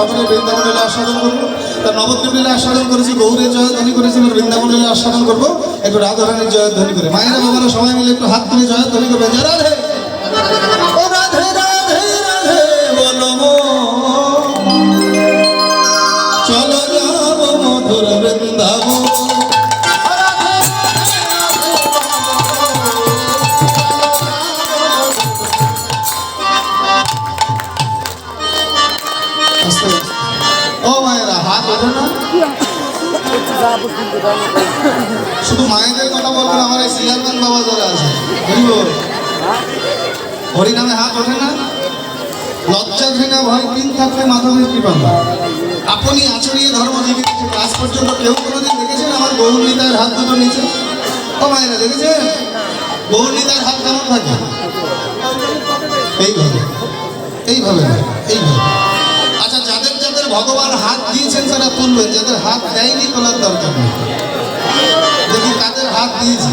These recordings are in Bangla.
সকলে বৃন্দাবন আস্বাদন করব। তার নবদ্বীপ আস্বাদন করেছি গৌরের জয়ধ্বনি করেছি, এবার বৃন্দাবন আস্বাদন করব। একটু রাধারানীর জয়ধ্বনি করে। মায়েরা বাবারা সবাই মিলে একটু হাত তুলে জয়ধ্বনি করবে। জয় শুধু মায়েদের কথা বলবেন আমার এই সিয়ারম্যান বাবা যারা আছে হরি নামে হাত ওঠে না? লজ্জা ঘৃণা ভয় তিন থাকলে মাধবের কৃপা আপনি আচরিয়ে ধর্ম জীবিত আজ পর্যন্ত কেউ কোনোদিন দেখেছেন আমার গৌরনীতার হাত দুটো নিচে? ও মায়েরা, দেখেছেন? গৌরনীতার হাত কেমন থাকে? এইভাবে এইভাবে এইভাবে। আচ্ছা যাদের ভগবান হাত দিয়েছেন তারা তুলবেন যাদের হাত দেয়নি তোলার দরকার নেই। দেখি কাদের হাত দিয়েছে।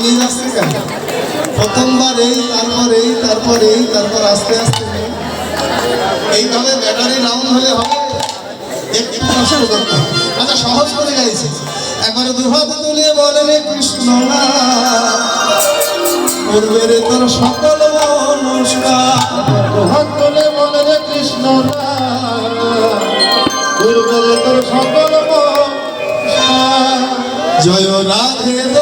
যাচ্ছে কেন? প্রথমবার এই, তারপর এই তারপর এই, তারপর আস্তে আস্তে এইভাবে ব্যাটারি হলে হবে। আচ্ছা সহজ করে গাইছে। একবার তুলে বলে রে কৃষ্ণ না। করবে রে তোর সকল নমস্কার। তোলে বলে রে কৃষ্ণ পূর্বে রে তোর সকল জয় রাধে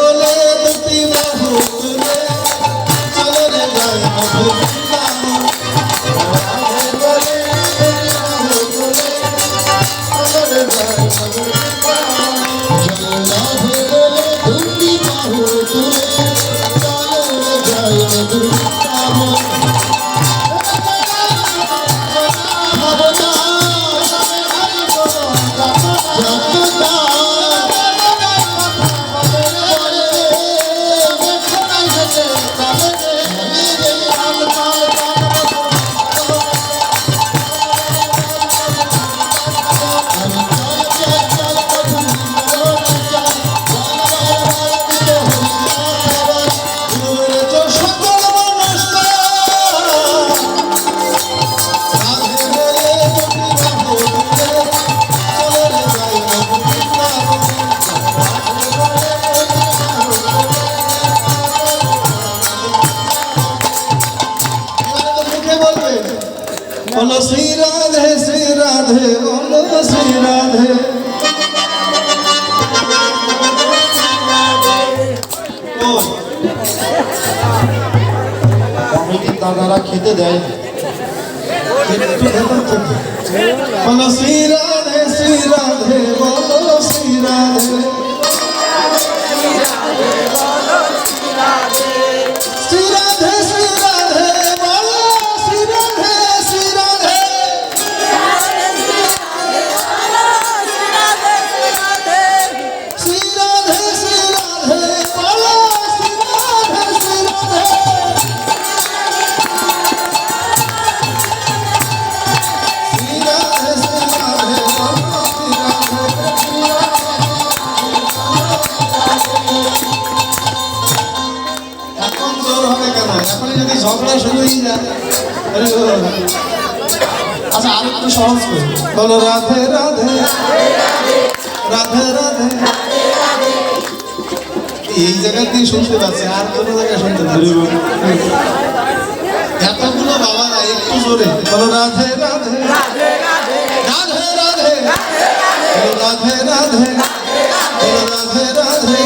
বলো শ্রী রাধে শ্রী রাধে, বলো শ্রী রাধে। দাদারা খেতে দেয়। বলো শ্রী রাধে শ্রী রাধে, বলো যদি ঝগড়া শুরু হয়ে যায় আচ্ছা আর একটু সহজ করি বলো। রাধে রাধে রাধে রাধে। এই জায়গা দিয়ে শুনতে পাচ্ছি, আর কোনো জায়গায় শুনতে পাচ্ছি না। এতগুলো বাবারা একটু জোরে। বলো, রাধে রাধে রাধে রাধে। রাধে রাধে, বলো, রাধে রাধে।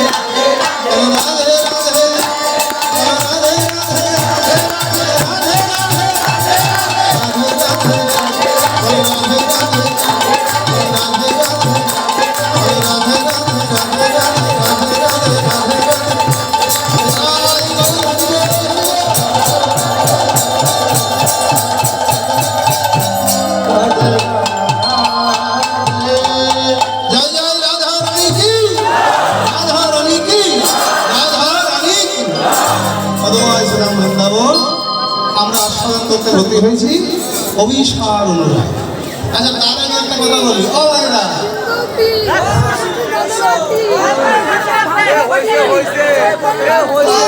করতে ভর্তি হয়েছি অভিসার অনুরাগ। আচ্ছা তার আগে একটা কথা বলি। ও ভাইরা হয়েছে।